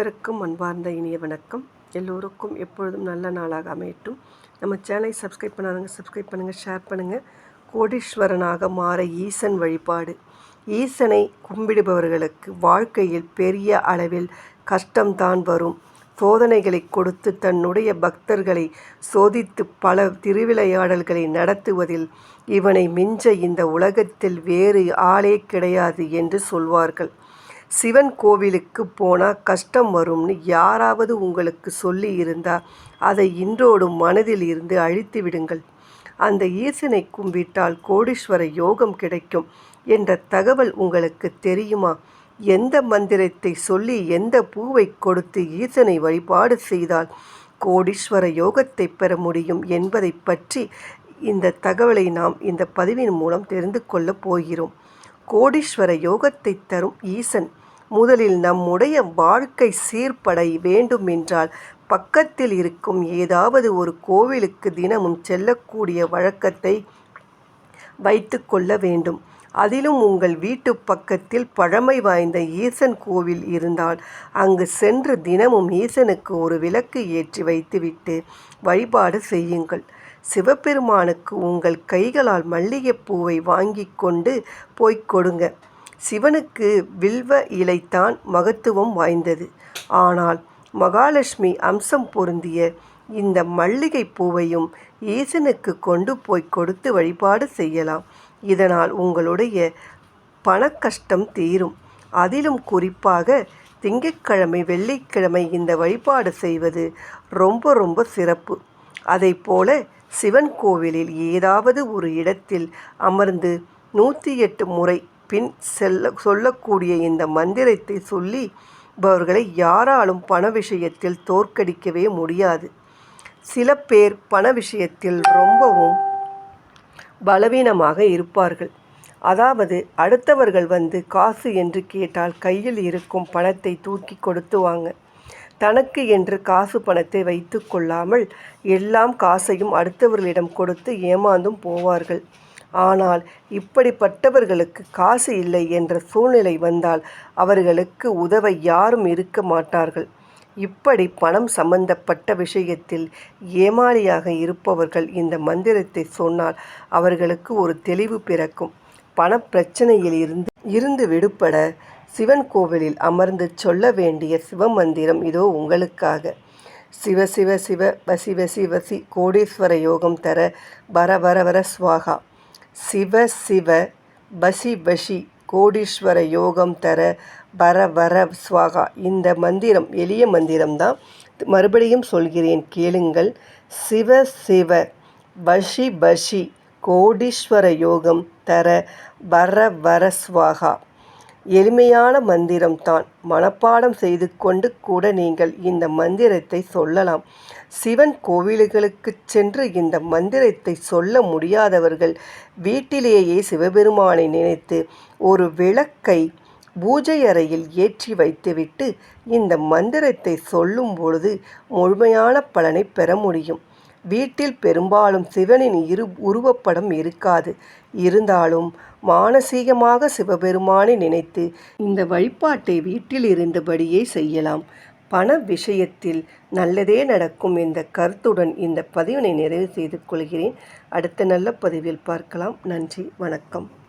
அனைவருக்கும் அன்பார்ந்த இனிய வணக்கம். எல்லோருக்கும் எப்பொழுதும் நல்ல நாளாக அமையட்டும். நம்ம சேனலை சப்ஸ்கிரைப் பண்ணாதவங்க சப்ஸ்கிரைப் பண்ணுங்கள் ஷேர் பண்ணுங்கள் கோடீஸ்வரனாக மாற ஈசன் வழிபாடு. ஈசனை கும்பிடுபவர்களுக்கு வாழ்க்கையில் பெரிய அளவில் கஷ்டம்தான் வரும். சோதனைகளை கொடுத்து தன்னுடைய பக்தர்களை சோதித்து பல திருவிளையாடல்களை நடத்துவதில் இவனை மிஞ்ச இந்த உலகத்தில் வேறு ஆளே கிடையாது என்று சொல்வார்கள். சிவன் கோவிலுக்கு போனால் கஷ்டம் வரும்னு யாராவது உங்களுக்கு சொல்லி இருந்தால் அதை இன்றோடு மனதில் இருந்து அழித்து விடுங்கள். அந்த ஈசனை கும்பிட்டால் கோடீஸ்வர யோகம் கிடைக்கும் என்ற தகவல் உங்களுக்கு தெரியுமா? எந்த மந்திரத்தை சொல்லி எந்த பூவை கொடுத்து ஈசனை வழிபாடு செய்தால் கோடீஸ்வர யோகத்தை பெற முடியும் என்பதை பற்றி இந்த தகவலை நாம் இந்த பதிவின் மூலம் தெரிந்து கொள்ளப் போகிறோம். கோடீஸ்வர யோகத்தை தரும் ஈசன் முதலில் நம்முடைய வாழ்க்கை சீர்படை வேண்டுமென்றால் பக்கத்தில் இருக்கும் ஏதாவது ஒரு கோவிலுக்கு தினமும் செல்லக்கூடிய வழக்கத்தை வைத்து கொள்ள வேண்டும். அதிலும் உங்கள் வீட்டு பக்கத்தில் பழமை வாய்ந்த ஈசன் கோவில் இருந்தால் அங்கு சென்று தினமும் ஈசனுக்கு ஒரு விளக்கு ஏற்றி வைத்துவிட்டு வழிபாடு செய்யுங்கள். சிவபெருமானுக்கு உங்கள் கைகளால் மல்லிகைப்பூவை வாங்கி கொண்டு போய்க் கொடுங்க. சிவனுக்கு வில்வ இலைத்தான் மகத்துவம் வாய்ந்தது. ஆனால் மகாலட்சுமி அம்சம் பொருந்திய இந்த மல்லிகை பூவையும் ஈசனுக்கு கொண்டு போய் கொடுத்து வழிபாடு செய்யலாம். இதனால் உங்களுடைய பணக்கஷ்டம் தீரும். அதிலும் குறிப்பாக திங்கட்கிழமை வெள்ளிக்கிழமை இந்த வழிபாடு செய்வது ரொம்ப ரொம்ப சிறப்பு. அதை போல சிவன் கோவிலில் ஏதாவது ஒரு இடத்தில் அமர்ந்து நூற்றி எட்டு முறை பின் செல்ல சொல்லக்கூடிய இந்த மந்திரத்தை சொல்லி பவர்களை யாராலும் பண விஷயத்தில் தோற்கடிக்கவே முடியாது. சில பேர் பண விஷயத்தில் ரொம்பவும் பலவீனமாக இருப்பார்கள். அதாவது அடுத்தவர்கள் வந்து காசு என்று கேட்டால் கையில் இருக்கும் பணத்தை தூக்கி கொடுத்துவாங்க தனக்கு என்று காசு பணத்தை வைத்து கொள்ளாமல் எல்லாம் காசையும் அடுத்தவர்களிடம் கொடுத்து ஏமாந்தும் போவார்கள். ஆனால் இப்படிப்பட்டவர்களுக்கு காசு இல்லை என்ற சூழ்நிலை வந்தால் அவர்களுக்கு உதவ யாரும் இருக்க மாட்டார்கள். இப்படி பணம் சம்பந்தப்பட்ட விஷயத்தில் ஏமாளியாக இருப்பவர்கள் இந்த மந்திரத்தை சொன்னால் அவர்களுக்கு ஒரு தெளிவு பிறக்கும். பணப்பிரச்சனையில் இருந்து இருந்து விடுபட சிவன் கோவிலில் அமர்ந்து சொல்ல வேண்டிய சிவமந்திரம் இதோ உங்களுக்காக. சிவ சிவ சிவ வசி வசி வசி கோடீஸ்வர யோகம் தர வர வர வர சுவாகா. சிவ சிவ பசி பசி கோடீஸ்வர யோகம் தர வர வர ஸ்வாகா இந்த மந்திரம் எளிய மந்திரம்தான். மறுபடியும் சொல்கிறேன் கேளுங்கள். சிவ சிவ பஷி பஷி கோடீஸ்வர யோகம் தர வர வர ஸ்வாகா எளிமையான மந்திரம்தான். மனப்பாடம் செய்து கொண்டு கூட நீங்கள் இந்த மந்திரத்தை சொல்லலாம். சிவன் கோவில்களுக்கு சென்று இந்த மந்திரத்தை சொல்ல முடியாதவர்கள் வீட்டிலேயே சிவபெருமானை நினைத்து ஒரு விளக்கை பூஜை அறையில் ஏற்றி வைத்துவிட்டு இந்த மந்திரத்தை சொல்லும் பொழுது முழுமையான பலனை பெற முடியும். வீட்டில் பெரும்பாலும் சிவனின் இரு உருவப்படம் இருக்காது. இருந்தாலும் மானசீகமாக சிவபெருமானை நினைத்து இந்த வழிபாட்டை வீட்டில் இருந்தபடியே செய்யலாம். பண விஷயத்தில் நல்லதே நடக்கும் என்ற கருத்துடன் இந்த பதிவினை நிறைவு செய்து கொள்கிறேன். அடுத்த நல்ல பதிவில் பார்க்கலாம். நன்றி வணக்கம்.